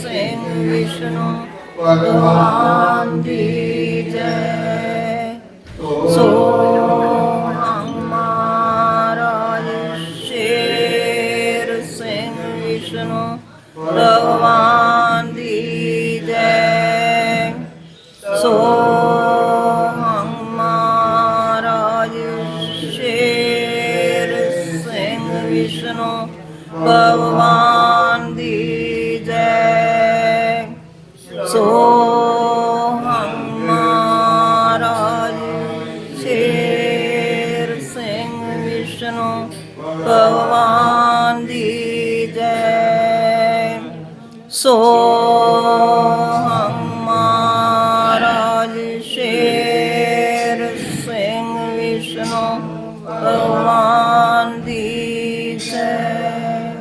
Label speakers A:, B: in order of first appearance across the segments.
A: सिंह विष्णु भगवान की जय सो ਸੋ ਹਮਾਰਾ ਸ਼ੇਰ ਸਿੰਘ ਵਿਸ਼ਨੂੰ ਭਗਵਾਨ ਦੀ ਜੈ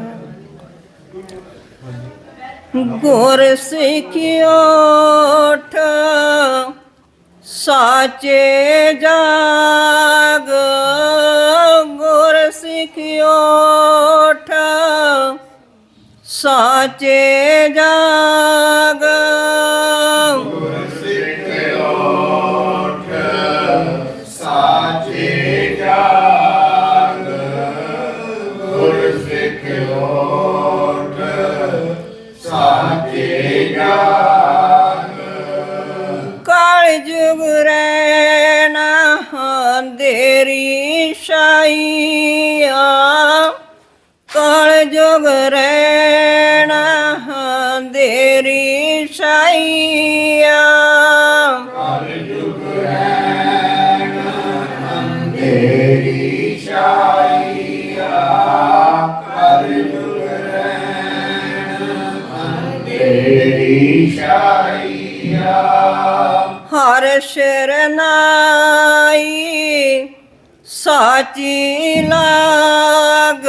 A: ਗੁਰ ਸਿੱਖਿਓਠ ਸਾਚੇ ਜਾਗ ਗੁਰ ਸਿੱਖਿਓਠ ਸਾਚੇ ਜਾਗ। ਹਰ ਸ਼ਰਨਾਈ ਸਾਚੀ ਲਾਗ।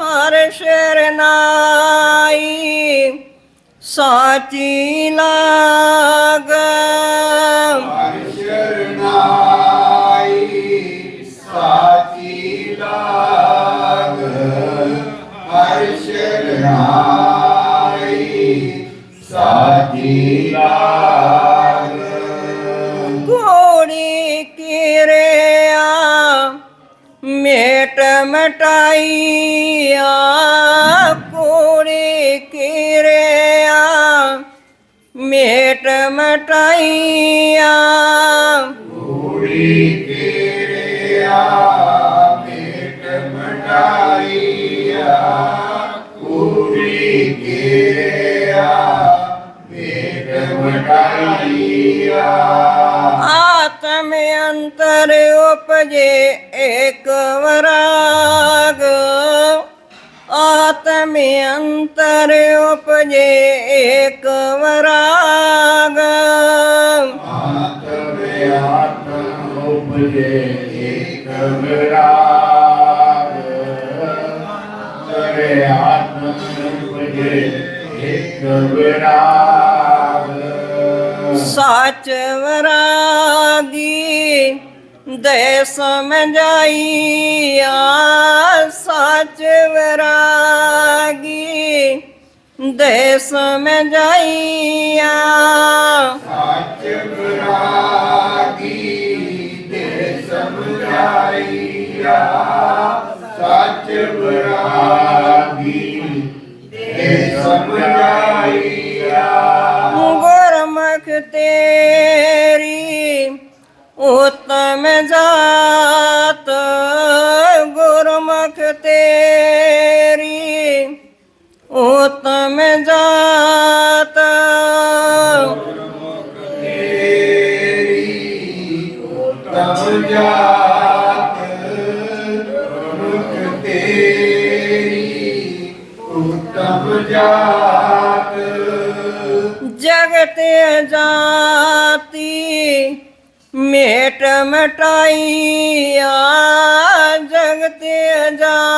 A: ਹਰ ਸ਼ਰਨਾਈ ਸਾਚੀ ਲਾਗ।
B: ਹਰਿ ਸ਼ਰਨਾਈ ਸਾਚੀ ਲਾਗ। ਹਰਿ ਸ਼ਰਨਾਈ ਸਾਚੀ ਲਾਗ।
A: ਕੋੜੀ ਕਿਰਿਆ ਮੇਟ ਮਟਾਈਆ। ਕੋੜੀ ਕਿਰਿਆ ਮੇਟ ਮਟਾਈਆ।
B: ਪੂਰੀ ਕਿਰਿਆ ਮੇਟ ਮਟਾਈਆ।
A: આત્મે અંતરે ઉપજે એક વરાગ આત્મે અંતરે ઉપજે એક
B: વરાગ આત્મે આત્મ ઉપજે એક વરાગ આત્મ ઉપજે એક વરાગ
A: ਸੱਚ ਵਰਾਗੀ ਦੇ ਸਮਝਾਈਆ ਸੱਚ ਵਰਾਗੀ ਦੇ ਸਮਝਾਈਆ
B: ਸੱਚ ਵਿਰਾਗੀ ਤੇ ਸਮਝਾਈਆ ਸੱਚ ਵਿਰਾਗੀ ਤੇ ਸਮਝਾਈਆ जाता तेरी उत्तम जात। जगत जाति
A: मेट मटाइया। जगते जा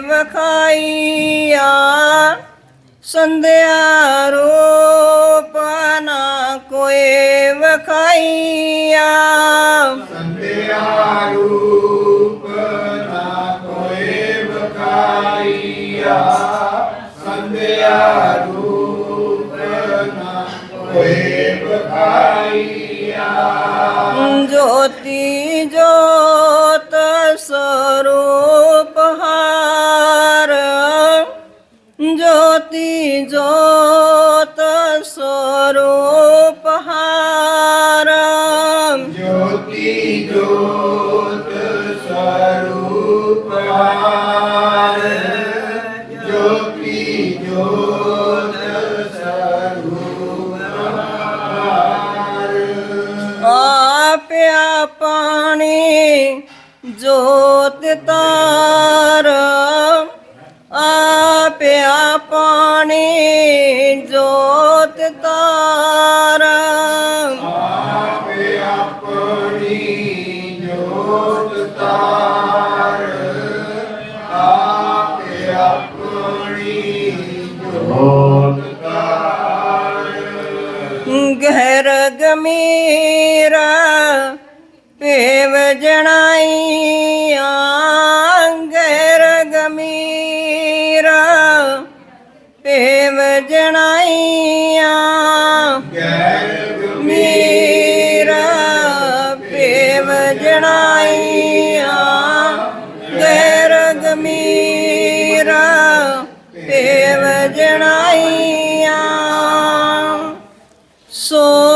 A: ਵਖਾਈਆ ਸੰਧਿਆ ਰੂਪ ਨਾ ਕੋਏ ਵਖਾਈਆ।
B: ਸੰਧਿਆ ਰੂਪ ਨਾ ਕੋਏ ਬਖਾਈਆ ਸੰਧਿਆ ਰੂਪ ਨਾ ਕੋਏ ਬਖਾਈਆ জ্যোতি জ্যোতি
A: ਆਪਿਆ ਪਾਣੀ ਜੋਤ ਤਾਰ। ਆਪਿਆ ਪਾਣੀ ਜੋਤ ਤਾਰ।
B: ਆਪੇ ਆਪਣੀ ਜੋਤ ਤਾਰ। ਆਪੇ ਆਪਣੀ ਜੋਤ ਤਾਰ।
A: ਗਹਿਰ ਗਮੀਰਾ ਭੇਵ ਜਣਾਈ ਆਂਗਰ ਗਮੀਰਾ। ਭੇਵ ਜਣਾਈ
B: ਆਂਗਰ
A: ਗਮੀਰਾ ਭੇਵ ਜਣਾਈ ਆਂਗਰ ਗਮੀਰਾ। ਭੇਵ ਜਣਾਈ ਸੋ